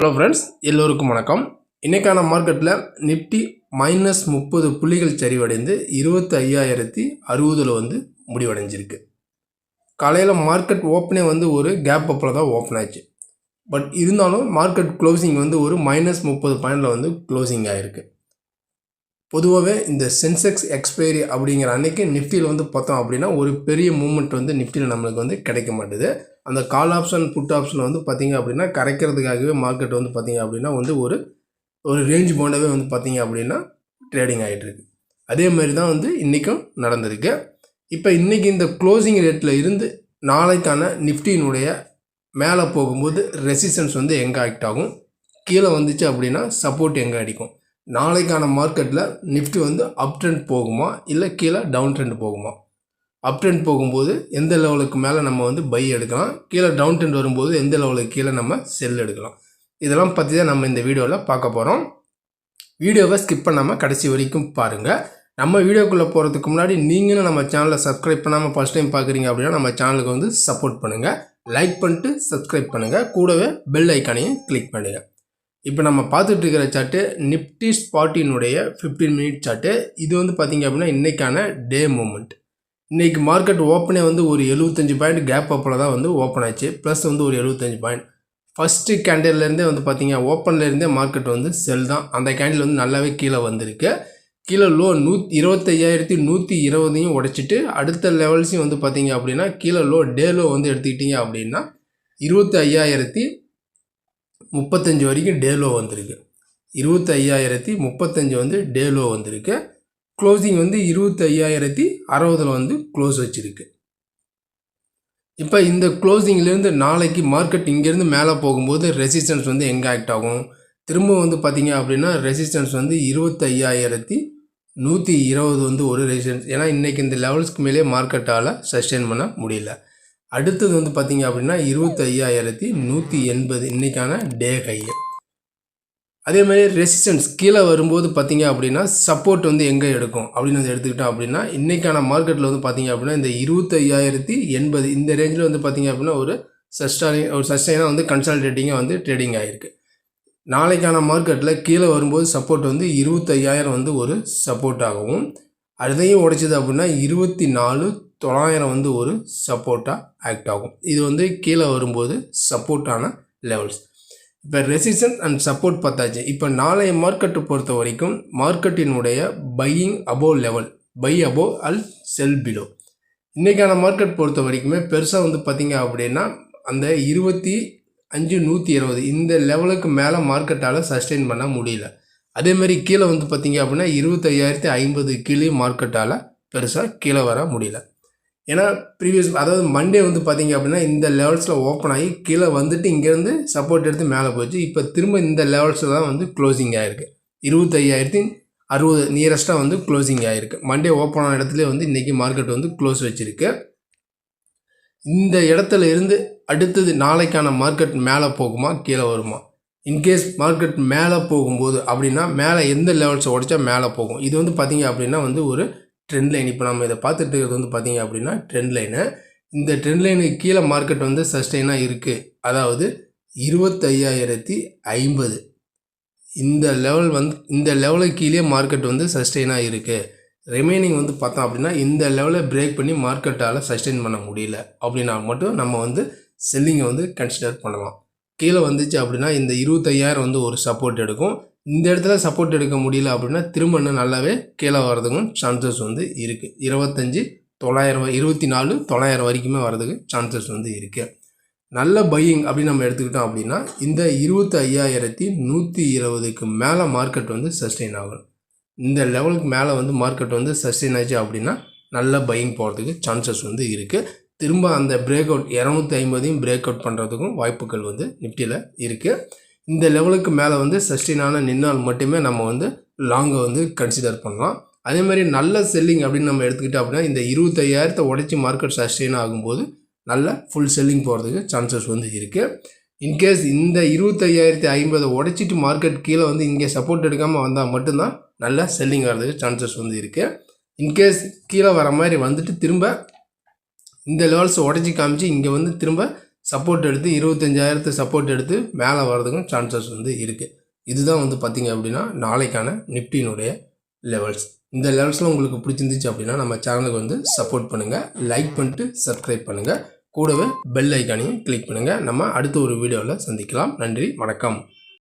Hello friends எல்லோருக்கும் வணக்கம். இன்றைக்கான மார்க்கெட்டில் நிஃப்டி மைனஸ் முப்பது புள்ளிகள் சரிவடைந்து இருபத்தி ஐயாயிரத்தி அறுபதில் வந்து முடிவடைஞ்சிருக்கு. காலையில் மார்க்கெட் ஓப்பனே வந்து ஒரு கேப் அப்பில் தான் ஓப்பன் ஆச்சு. பட் இருந்தாலும் மார்க்கெட் க்ளோசிங் வந்து ஒரு மைனஸ் முப்பது பாயிண்டில் வந்து க்ளோசிங் ஆகிருக்கு பொதுவாகவே இந்த சென்செக்ஸ் எக்ஸ்பைரி அப்படிங்கிற அன்னைக்கு நிஃப்டியில் வந்து பார்த்தோம் அப்படின்னா ஒரு பெரிய மூமெண்ட் வந்து நிஃப்டியில் நம்மளுக்கு வந்து கிடைக்க மாட்டுது. அந்த கால் ஆப்ஷன் புட் ஆப்ஷன் வந்து பார்த்தீங்க அப்படின்னா கரைக்கிறதுக்காகவே மார்க்கெட் வந்து பார்த்திங்க அப்படின்னா வந்து ஒரு ஒரு ரேஞ்ச் போண்டாவே வந்து பார்த்திங்க அப்படின்னா ட்ரேடிங் ஆகிட்டுருக்கு அதே மாதிரி தான் வந்து இன்றைக்கும் நடந்திருக்கு. இப்போ இன்றைக்கி இந்த க்ளோசிங் ரேட்டில் இருந்து நாளைக்கான நிஃப்டியினுடைய மேலே போகும்போது ரெசிஸ்டன்ஸ் வந்து எங்கே ஆக்ட் ஆகும்? கீழே வந்துச்சு அப்படின்னா சப்போர்ட் எங்கே அடிக்கும்? நாளைக்கான மார்க்கெட்டில் நிஃப்டி வந்து அப் ட்ரெண்ட் போகுமா? இல்லை கீழே டவுன் ட்ரெண்ட் போகுமா? அப் ட்ரெண்ட் போகும்போது எந்த லெவலுக்கு மேலே நம்ம வந்து பை எடுக்கலாம்? கீழே டவுன் ட்ரெண்ட் வரும்போது எந்த லெவலுக்கு கீழே நம்ம செல் எடுக்கலாம்? இதெல்லாம் பற்றி தான் நம்ம இந்த வீடியோவில் பார்க்க போகிறோம் வீடியோவை ஸ்கிப் பண்ணாமல் கடைசி வரைக்கும் பாருங்கள் நம்ம வீடியோக்குள்ளே போகிறதுக்கு முன்னாடி நீங்களும் நம்ம சேனலை சப்ஸ்கிரைப் பண்ணாமல் ஃபஸ்ட் டைம் பார்க்குறீங்க அப்படின்னா நம்ம சேனலுக்கு வந்து சப்போர்ட் பண்ணுங்கள் லைக் பண்ணிட்டு சப்ஸ்கிரைப் பண்ணுங்கள் கூடவே பெல் ஐக்கானையும் கிளிக் பண்ணுங்கள் இப்போ நம்ம பார்த்துட்டு இருக்கிற சார்ட்டு நிப்டி ஸ்பாட்டினுடைய ஃபிஃப்டீன் மினிட் சார்ட்டு இது வந்து பார்த்திங்க அப்படின்னா இன்றைக்கான டே மூமெண்ட் இன்றைக்கி மார்க்கெட் ஓப்பனே வந்து ஒரு எழுபத்தஞ்சு பாயிண்ட் கேப் அப்பில் தான் வந்து ஓப்பன் ஆச்சு. ப்ளஸ் வந்து ஒரு எழுபத்தஞ்சு பாயிண்ட் ஃபஸ்ட்டு கேண்டில்லேருந்தே வந்து பார்த்திங்க ஓப்பன்லேருந்தே மார்க்கெட் வந்து செல் தான். அந்த கேண்டில் வந்து நல்லாவே கீழே வந்திருக்கு. கீழே லோ நூ இருபத்தையாயிரத்தி நூற்றி இருபதையும் உடைச்சிட்டு அடுத்த லெவல்ஸையும் வந்து பார்த்தீங்க அப்படின்னா கீழே லோ டே லோ வந்து எடுத்துக்கிட்டிங்க அப்படின்னா இருபத்தி ஐயாயிரத்தி முப்பத்தஞ்சு வரைக்கும் டேலோ வந்திருக்கு. இருபத்தையாயிரத்தி முப்பத்தஞ்சு வந்து டேலோ வந்திருக்கு. க்ளோசிங் வந்து இருபத்தையாயிரத்தி அறுபதில் வந்து க்ளோஸ் வச்சுருக்கு. இப்போ இந்த க்ளோசிங்லேருந்து நாளைக்கு மார்க்கெட் இங்கேருந்து மேலே போகும்போது ரெசிஸ்டன்ஸ் வந்து எங்கே ஆக்ட் ஆகும்? திரும்ப வந்து பார்த்தீங்க அப்படின்னா ரெசிஸ்டன்ஸ் வந்து இருபத்தையாயிரத்தி நூற்றி இருபது வந்து ஒரு ரெசிஸ்டன்ஸ் ஏன்னா இன்றைக்கி இந்த லெவல்ஸ்க்கு மேலே மார்க்கெட்டால் சஸ்டெயின் பண்ண முடியல. அடுத்தது வந்து பார்த்தீங்க அப்படின்னா இருபத்தி ஐயாயிரத்தி நூற்றி எண்பது இன்றைக்கான டே ஹை அதே மாதிரி ரெசிஸ்டன்ஸ் கீழே வரும்போது பார்த்தீங்க அப்படின்னா சப்போர்ட் வந்து எங்கே எடுக்கும் அப்படின்னு வந்து எடுத்துக்கிட்டோம் அப்படின்னா இன்றைக்கான மார்க்கெட்டில் வந்து பார்த்தீங்க அப்படின்னா இந்த இருபத்தையாயிரத்தி எண்பது இந்த ரேஞ்சில் வந்து பார்த்தீங்க அப்படின்னா ஒரு சஸ்டாலி ஒரு சஸ்டைனாக வந்து கன்சால்டேட்டிங்காக வந்து ட்ரேடிங் ஆகிருக்கு நாளைக்கான மார்க்கெட்டில் கீழே வரும்போது சப்போர்ட் வந்து இருபத்தையாயிரம் வந்து ஒரு சப்போர்ட் ஆகவும் அதையும் உடைச்சது அப்படின்னா இருபத்தி நாலு தொள்ளாயிரம் வந்து ஒரு சப்போர்ட்டாக ஆக்ட் ஆகும். இது வந்து கீழே வரும்போது சப்போர்ட்டான லெவல்ஸ் இப்போ ரெசிஸ்டன்ஸ் அண்ட் சப்போர்ட் பார்த்தாச்சு. இப்போ நாளைய மார்க்கெட்டை பொறுத்த வரைக்கும் மார்க்கெட்டினுடைய buying above level buy above all sell below இன்றைக்கான மார்க்கெட் பொறுத்த வரைக்குமே பெருசாக வந்து பார்த்திங்க அப்படின்னா அந்த இருபத்தி அஞ்சு நூற்றி இருபது இந்த லெவலுக்கு மேலே மார்க்கெட்டால் சஸ்டெயின் பண்ண முடியல. அதேமாரி கீழே வந்து பார்த்திங்க அப்படின்னா இருபத்தையாயிரத்தி ஐம்பது கீழே மார்க்கெட்டால் பெருசாக கீழே வர முடியல. ஏன்னா ப்ரீவியஸ் அதாவது மண்டே வந்து பார்த்தீங்க அப்படின்னா இந்த லெவல்ஸில் ஓப்பன் ஆகி கீழே வந்துட்டு இங்கேருந்து சப்போர்ட் எடுத்து மேலே போச்சு. இப்போ திரும்ப இந்த லெவல்ஸில் தான் வந்து க்ளோசிங் ஆகிருக்கு இருபத்தையாயிரத்தி அறுபது நியரஸ்ட்டாக வந்து க்ளோசிங் ஆகிருக்கு மண்டே ஓப்பன் ஆன இடத்துல வந்து இன்றைக்கி மார்க்கெட் வந்து க்ளோஸ் வச்சுருக்கு. இந்த இடத்துல இருந்து அடுத்தது நாளைக்கான மார்க்கெட் மேலே போகுமா கீழே வருமா? இன்கேஸ் மார்க்கெட் மேலே போகும்போது அப்படின்னா மேலே எந்த லெவல்ஸை உடைச்சா மேலே போகும். இது வந்து பார்த்திங்க அப்படின்னா வந்து ஒரு ட்ரெண்ட் லைன் இப்போ நம்ம இதை பார்த்துட்டு இருக்கிறது வந்து பார்த்திங்க அப்படின்னா ட்ரெண்ட் லைனு இந்த ட்ரெண்ட் லைனுக்கு கீழே மார்க்கெட் வந்து சஸ்டெயினாக இருக்குது அதாவது இருபத்தையாயிரத்தி ஐம்பது. இந்த லெவல் வந்து இந்த லெவலுக்கு கீழே மார்க்கெட் வந்து சஸ்டெயினாக இருக்குது ரிமைனிங் வந்து பார்த்தோம் அப்படின்னா இந்த லெவலை பிரேக் பண்ணி மார்க்கெட்டால் சஸ்டெயின் பண்ண முடியல. அப்படின்னா மட்டும் நம்ம வந்து செல்லிங்கை வந்து கன்சிடர் பண்ணலாம். கீழே வந்துச்சு அப்படின்னா இந்த இருபத்தையாயிரம் வந்து ஒரு சப்போர்ட் எடுக்கும். இந்த இடத்துல சப்போர்ட் எடுக்க முடியல அப்படின்னா திரும்ப இன்னும் நல்லாவே கீழே வர்றதுக்கும் சான்சஸ் வந்து இருக்குது இருபத்தஞ்சி தொள்ளாயிரம் இருபத்தி நாலு தொள்ளாயிரம் வரைக்குமே வர்றதுக்கு சான்சஸ் வந்து இருக்குது நல்ல பையிங் அப்படின்னு நம்ம எடுத்துக்கிட்டோம் அப்படின்னா இந்த இருபத்தி ஐயாயிரத்தி நூற்றி இருபதுக்கு மேலே மார்க்கெட் வந்து சஸ்டெயின் ஆகும். இந்த லெவலுக்கு மேலே வந்து மார்க்கெட் வந்து சஸ்டெயின் ஆச்சு அப்படின்னா நல்ல பையிங் போகிறதுக்கு சான்சஸ் வந்து இருக்குது திரும்ப அந்த பிரேக் அவுட் இரநூத்தி ஐம்பதையும் பிரேக் அவுட் பண்ணுறதுக்கும் வாய்ப்புகள் வந்து நிஃப்டியில் இருக்குது இந்த லெவலுக்கு மேலே வந்து சஸ்டெயினான நின்னால் மட்டுமே நம்ம வந்து லாங்கை வந்து கன்சிடர் பண்ணலாம். அதே மாதிரி நல்ல செல்லிங் அப்படின்னு நம்ம எடுத்துக்கிட்டோம் அப்படின்னா இந்த இருபத்தையாயிரத்தை உடச்சி மார்க்கெட் சஸ்டெயின் ஆகும்போது நல்ல ஃபுல் செல்லிங் போகிறதுக்கு சான்சஸ் வந்து இருக்குது இன்கேஸ் இந்த இருபத்தையாயிரத்தி ஐம்பதை உடச்சிட்டு மார்க்கெட் கீழே வந்து இங்கே சப்போர்ட் எடுக்காமல் வந்தால் மட்டும்தான் நல்ல செல்லிங் ஆகிறதுக்கு சான்சஸ் வந்து இருக்குது இன்கேஸ் கீழே வர மாதிரி வந்துட்டு திரும்ப இந்த லெவல்ஸை உடச்சி காமிச்சு இங்கே வந்து திரும்ப சப்போர்ட் எடுத்து இருபத்தஞ்சாயிரத்து சப்போர்ட் எடுத்து மேலே வர்றதுக்கும் சான்சஸ் வந்து இருக்குது இதுதான் வந்து பார்த்தீங்க அப்படின்னா நாளைக்கான நிப்டினுடைய லெவல்ஸ் இந்த லெவல்ஸில் உங்களுக்கு பிடிச்சிருந்துச்சு அப்படின்னா நம்ம சேனலுக்கு வந்து சப்போர்ட் பண்ணுங்கள் லைக் பண்ணிட்டு சப்ஸ்கிரைப் பண்ணுங்கள் கூடவே பெல் ஐக்கானையும் கிளிக் பண்ணுங்கள் நம்ம அடுத்த ஒரு வீடியோவில் சந்திக்கலாம். நன்றி வணக்கம்.